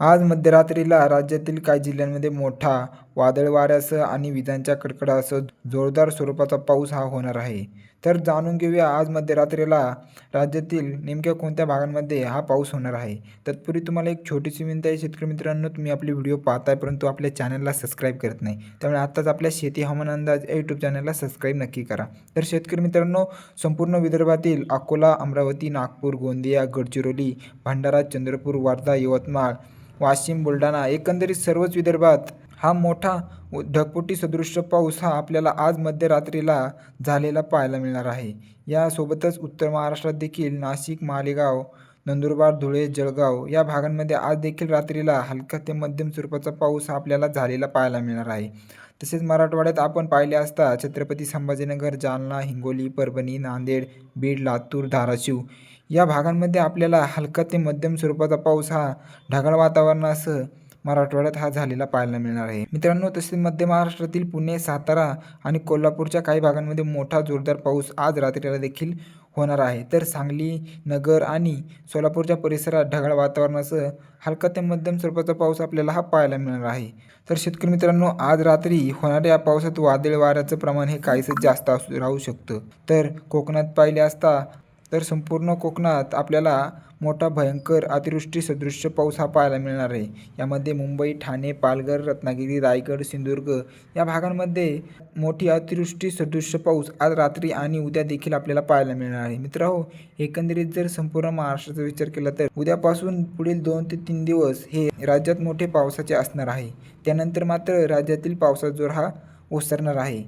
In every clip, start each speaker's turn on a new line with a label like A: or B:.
A: आज मध्यरात्रीला राज्यातील काही जिल्ह्यांमध्ये मोठा वादळ वाऱ्यासह आणि विजांच्या कडकडासह जोरदार स्वरूपाचा पाऊस हा होणार आहे. तर जाणून घेऊया आज मध्यरात्रीला राज्यातील नेमक्या कोणत्या भागांमध्ये हा पाऊस होणार आहे. तत्पूर्वी तुम्हाला एक छोटीशी विनंती आहे शेतकरी मित्रांनो तुम्ही आपले व्हिडिओ पाहताय परंतु आपल्या चॅनलला सबस्क्राईब करत नाही. त्यामुळे आत्ताच आपल्या शेती हवामान अंदाज या यूट्यूब चॅनलला सबस्क्राईब नक्की करा. तर शेतकरी मित्रांनो संपूर्ण विदर्भातील अकोला अमरावती नागपूर गोंदिया गडचिरोली भंडारा चंद्रपूर वर्धा यवतमाळ वाशिम बुलढाणा एकंदरीत सर्वच विदर्भात हा मोठा व ढगफुटी सदृश्य पाऊस हा आपल्याला आज मध्यरात्रीला झालेला पाहायला मिळणार आहे. यासोबतच उत्तर महाराष्ट्रात देखील नाशिक मालेगाव नंदुरबार धुळे जळगाव या भागांमध्ये आज देखील रात्रीला हलका ते मध्यम स्वरूपाचा पाऊस हा आपल्याला झालेला पाहायला मिळणार आहे. तसेच मराठवाड्यात आपण पाहिले असता छत्रपती संभाजीनगर जालना हिंगोली परभणी नांदेड बीड लातूर धाराशिव या भागांमध्ये आपल्याला हलका ते मध्यम स्वरूपाचा पाऊस हा ढगाळ वातावरणासह मराठवाड्यात हा झालेला पाहायला मिळणार आहे. मित्रांनो तसेच मध्य महाराष्ट्रातील पुणे सातारा आणि कोल्हापूरच्या काही भागांमध्ये मोठा जोरदार पाऊस आज रात्रीला देखील होणार आहे. तर सांगली नगर आणि सोलापूरच्या परिसरात ढगाळ वातावरणासह हलका ते मध्यम स्वरूपाचा पाऊस आपल्याला हा पाहायला मिळणार आहे. तर शेतकरी मित्रांनो आज रात्री होणाऱ्या पावसात वादळ वाऱ्याचं प्रमाण हे काहीसं जास्त असू राहू शकतं. तर कोकणात पाहिले असता तर संपूर्ण कोकणात आपल्याला मोठा भयंकर अतिवृष्टी सदृश्य पाऊस हा पाहायला मिळणार आहे. यामध्ये मुंबई ठाणे पालघर रत्नागिरी रायगड सिंधुदुर्ग या भागांमध्ये मोठी अतिवृष्टी सदृश्य पाऊस आज रात्री आणि उद्या देखील आपल्याला पाहायला मिळणार आहे. मित्रांनो हो, एकंदरीत जर संपूर्ण महाराष्ट्राचा विचार केला तर उद्यापासून पुढील दोन ते तीन दिवस हे राज्यात मोठे पावसाचे असणार आहे. त्यानंतर मात्र राज्यातील पावसाचा जोर हा ओसरणार आहे.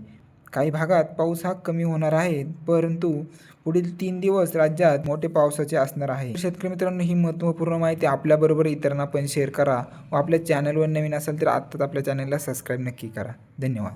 A: काही भागात पाऊस हा कमी होणार आहे परंतु पुढील तीन दिवस राज्यात मोठे पावसाचे असणार आहे. शेतकरी मित्रांनो ही महत्त्वपूर्ण माहिती आपल्याबरोबर इतरांना पण शेअर करा व आपल्या चॅनलवर नवीन असेल तर आत्ताच आपल्या चॅनलला सबस्क्राईब नक्की करा. धन्यवाद.